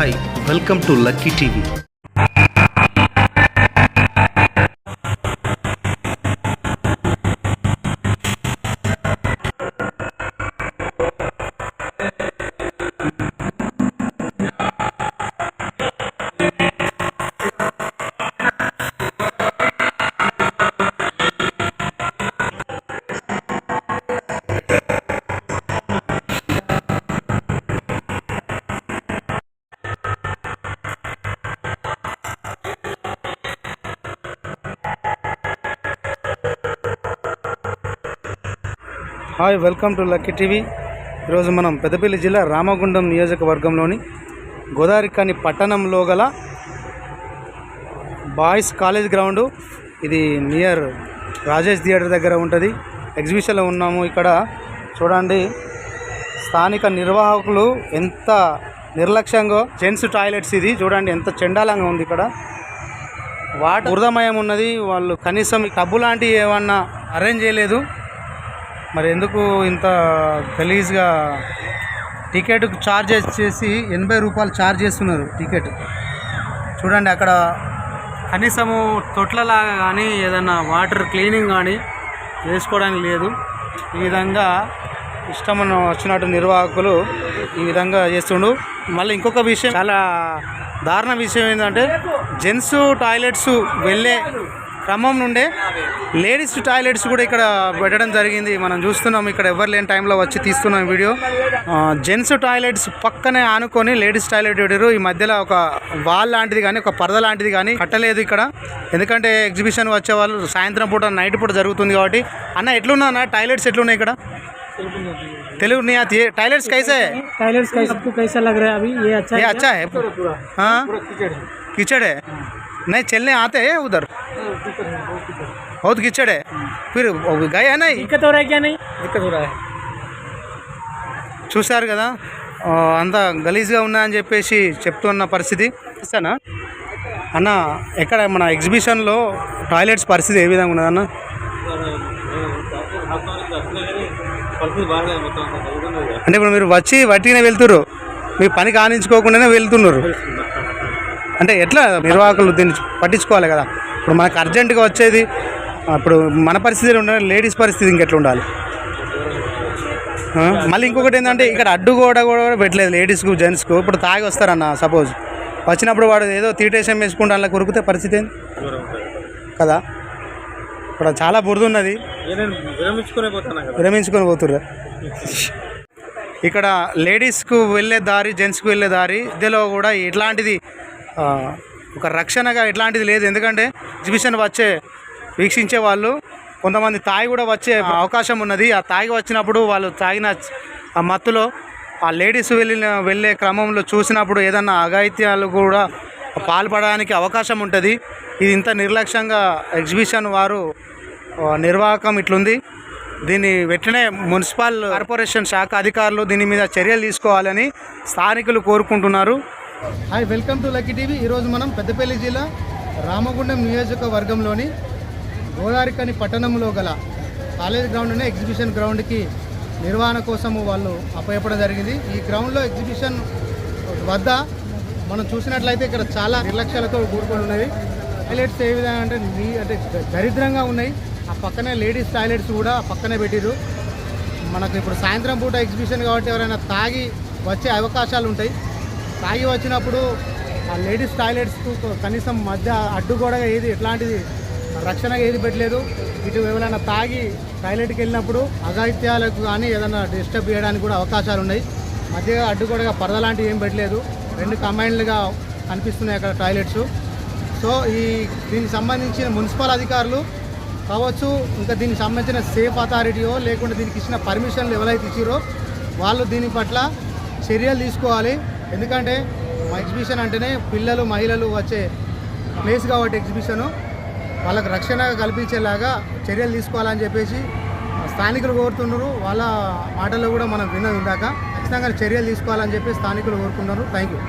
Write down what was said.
Hi welcome to Lucky TV hi welcome to Lucky TV. ఈరోజు మనం పెద్దపల్లి జిల్లా రామగుండం నియోజకవర్గంలోని గోదావరికాని పట్టణంలో గల బాయ్స్ కాలేజ్ గ్రౌండ్. ఇది నియర్ రాజేష్ థియేటర్ దగ్గర ఉంటుంది. ఎగ్జిబిషన్లో ఉన్నాము ఇక్కడ. చూడండి స్థానిక నిర్వాహకులు ఎంత నిర్లక్ష్యంగా జెంట్స్ టాయిలెట్స్ ఇది. చూడండి ఎంత చెండాలంగా ఉంది ఇక్కడ. వాటర్ బురదమయం ఉన్నది. వాళ్ళు కనీసం టబ్బు లాంటివి ఏమన్నా అరేంజ్ చేయలేదు. మరి ఎందుకు ఇంత గలీజ్గా టికెట్ ఛార్జ్ చేసి ఎనభై రూపాయలు ఛార్జ్ చేస్తున్నారు టికెట్? చూడండి అక్కడ కనీసము తొట్లలాగా కానీ ఏదైనా వాటర్ క్లీనింగ్ కానీ చేసుకోవడానికి లేదు. ఈ విధంగా ఇష్టం వచ్చినట్టు నిర్వాహకులు ఈ విధంగా చేస్తుండు. మళ్ళీ ఇంకొక విషయం చాలా దారుణ విషయం ఏంటంటే జెంట్స్ టాయిలెట్స్ వెళ్ళే క్రమం నుండే లేడీస్ టాయిలెట్స్ కూడా ఇక్కడ పెట్టడం జరిగింది మనం చూస్తున్నాం ఇక్కడ ఎవరు లేని టైంలో వచ్చి తీస్తున్నాం వీడియో జెంట్స్ టాయిలెట్స్ పక్కనే ఆనుకొని లేడీస్ టాయిలెట్ పెట్టారు ఈ మధ్యలో ఒక వాల్ లాంటిది కానీ ఒక పరద లాంటిది కానీ కట్టలేదు ఇక్కడ ఎందుకంటే ఎగ్జిబిషన్ వచ్చే వాళ్ళు సాయంత్రం పూట నైట్ పూట జరుగుతుంది కాబట్టి అన్న ఎట్లున్నా అన్న టాయిలెట్స్ ఎట్లున్నాయి ఇక్కడ తెలుగు నీ టాయిలెట్స్ కైసే टायलर्स कैसे आपको कैसा लग रहा है अभी ये अच्छा ये है अच्छा है हाँ कीचड़ है नहीं चलने आते हैं उधर बहुत कीचड़ है फिर गए है नहीं दिक्कत हो रहा है क्या नहीं दिक्कत हो रहा है చూశారు కదా ఆ, అంతా గలీజ్గా ఉన్నా అని చెప్పేసి చెప్తున్న పరిస్థితి ఇస్తానా అన్న ఎక్కడ మన ఎగ్జిబిషన్లో టాయిలెట్స్ పరిస్థితి ఏ విధంగా ఉన్నదన్న అంటే ఇప్పుడు మీరు వచ్చి వట్టిగానే వెళ్తుర్రు మీ పని కానించుకోకుండానే వెళ్తున్నారు అంటే ఎట్లా నిర్వాహకులు దీన్ని పట్టించుకోవాలి కదా? ఇప్పుడు మనకు అర్జెంటుగా వచ్చేది అప్పుడు మన పరిస్థితి ఉండాలి లేడీస్ పరిస్థితి ఇంకెట్లా ఉండాలి? మళ్ళీ ఇంకొకటి ఏంటంటే ఇక్కడ అడ్డు కూడా కూడా పెట్టలేదు లేడీస్కు జెంట్స్కు. ఇప్పుడు తాగి వస్తారన్న సపోజ్. వచ్చినప్పుడు వాడు ఏదో తీటేషన్ వేసుకుంటే అలా కొరికితే పరిస్థితి ఏంది? కదా? ఇక్కడ చాలా బురద ఉన్నది. విరమించుకొని పోతుర్రు. ఇక్కడ లేడీస్కు వెళ్ళే దారి జెంట్స్కి వెళ్ళే దారి ఇదిలో కూడా ఇట్లాంటిది ఒక రక్షణగా ఎట్లాంటిది లేదు. ఎందుకంటే ఎగ్జిబిషన్ వచ్చే వీక్షించే వాళ్ళు కొంతమంది తాగి కూడా వచ్చే అవకాశం ఉన్నది. ఆ తాగి వచ్చినప్పుడు వాళ్ళు తాగిన ఆ మత్తులో ఆ లేడీస్ వెళ్ళిన వెళ్ళే క్రమంలో చూసినప్పుడు ఏదన్నా అఘాయిత్యాలు కూడా పాల్పడడానికి అవకాశం ఉంటుంది. ఇది ఇంత నిర్లక్ష్యంగా ఎగ్జిబిషన్ వారు నిర్వాహకం ఇట్లుంది. దీన్ని వెంటనే మున్సిపల్ కార్పొరేషన్ శాఖ అధికారులు దీని మీద చర్యలు తీసుకోవాలని స్థానికులు కోరుకుంటున్నారు. Hi welcome to Lucky TV. ఈరోజు మనం పెద్దపల్లి జిల్లా రామగుండం నియోజకవర్గంలోని గోదావరికని పట్టణంలో గల కాలేజ్ గ్రౌండ్నే ఎగ్జిబిషన్ గ్రౌండ్కి నిర్వహణ కోసం వాళ్ళు అప్పయపడం జరిగింది. ఈ గ్రౌండ్లో ఎగ్జిబిషన్ వద్ద మనం చూసినట్లయితే ఇక్కడ చాలా నిర్లక్ష్యాలతో కూడుకొని ఉన్నవి. టాయిలెట్స్ ఏ విధంగా అంటే నీ అంటే దరిద్రంగా ఉన్నాయి. ఆ పక్కనే లేడీస్ టాయిలెట్స్ కూడా పక్కనే పెట్టిరు మనకు ఇప్పుడు సాయంత్రం పూట ఎగ్జిబిషన్ కాబట్టి ఎవరైనా తాగి వచ్చే అవకాశాలు ఉంటాయి. తాగి వచ్చినప్పుడు ఆ లేడీస్ టాయిలెట్స్కు కనీసం మధ్య అడ్డుగోడగా ఏది ఎట్లాంటిది రక్షణగా ఏది పెట్టలేదు. ఇటు ఎవరైనా తాగి టాయిలెట్కి వెళ్ళినప్పుడు అఘాయిత్యాలకు కానీ ఏదైనా డిస్టర్బ్ చేయడానికి కూడా అవకాశాలు ఉన్నాయి. మధ్యగా అడ్డుగోడగా పరద లాంటివి ఏం పెట్టలేదు. రెండు కంబైన్డ్లుగా కనిపిస్తున్నాయి అక్కడ టాయిలెట్స్. సో ఈ దీనికి సంబంధించిన మున్సిపల్ అధికారులు కావచ్చు ఇంకా దీనికి సంబంధించిన సేఫ్ అథారిటీయో లేకుంటే దీనికి ఇచ్చిన పర్మిషన్లు ఎవరైతే ఇచ్చారో వాళ్ళు దీని పట్ల చర్యలు తీసుకోవాలి. ఎందుకంటే ఎగ్జిబిషన్ అంటేనే పిల్లలు మహిళలు వచ్చే ప్లేస్ కాబట్టి ఎగ్జిబిషను వాళ్ళకు రక్షణ కల్పించేలాగా చర్యలు తీసుకోవాలని చెప్పేసి స్థానికులు కోరుతున్నారు. వాళ్ళ మాటల్లో కూడా మనం విన్నది ఇందాక. ఖచ్చితంగా చర్యలు తీసుకోవాలని చెప్పి స్థానికులు కోరుకున్నారు థ్యాంక్ యూ